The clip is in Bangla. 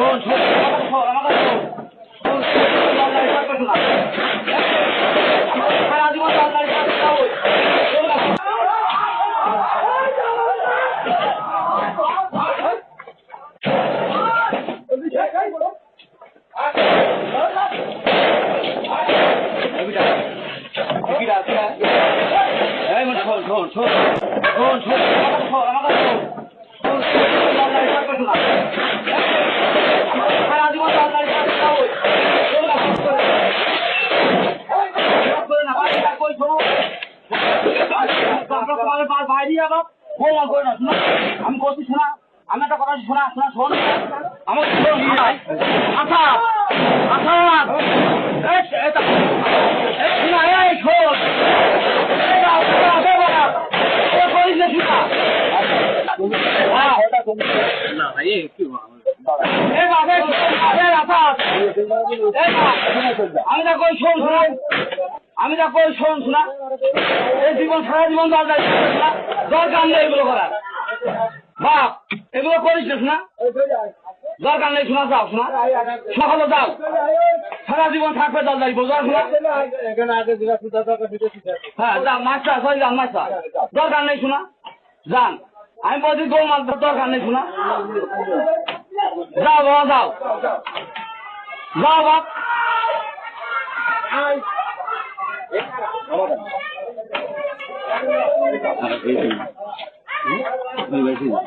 শোন শোন আমার কথা শোন আমার কথা শোন শোন, শোন, আল্লাহর ইবাদত করছ না। সারা জীবন তো আল্লাহর ইবাদত করতে হবে। শোন না, শোন। এবিটা, এবিটা, এবিটা। এই মানে শোন শোন শোন শোন শোন আমার কথা শোন আমার কথা শোন শোন, শোন, আল্লাহর ইবাদত করছ না। সারা জীবন তো আল্লাহর ইবাদত করতে হবে। শোন না, শোন, শোন। ইবাদত করে না, বাড়ি যা, কই শোনো। আপনার তোমাদের বা- বাইরে যাব বললাম করে না শোনা আমি করছি শোনা আমি একটা কথা শোনা শোনা শোন আমার আচ্ছা আচ্ছা এটা, এই, শোনা এই শোন না। হ্যাঁ। আচ্ছা। এই বাবা, আমি যা কই শোনা আমি যা কই শোন শোনা। এই জীবন সারা জীবন দরকার নেই এগুলো করার। বাপ, এগুলো করিস না দরকার নেই শোনা, যাও শোনা। সকালে যাও। সারা জীবন থাকবে দরকারি বোঝার শোনা। হ্যাঁ যা মাছটা সরি যান মাছটা দরকার নেই শোনা। যান। আমি বলছি গো মাছ দরকার নেই শোনা। যাও বাবা, যাও। যাও বাপ। Thank you.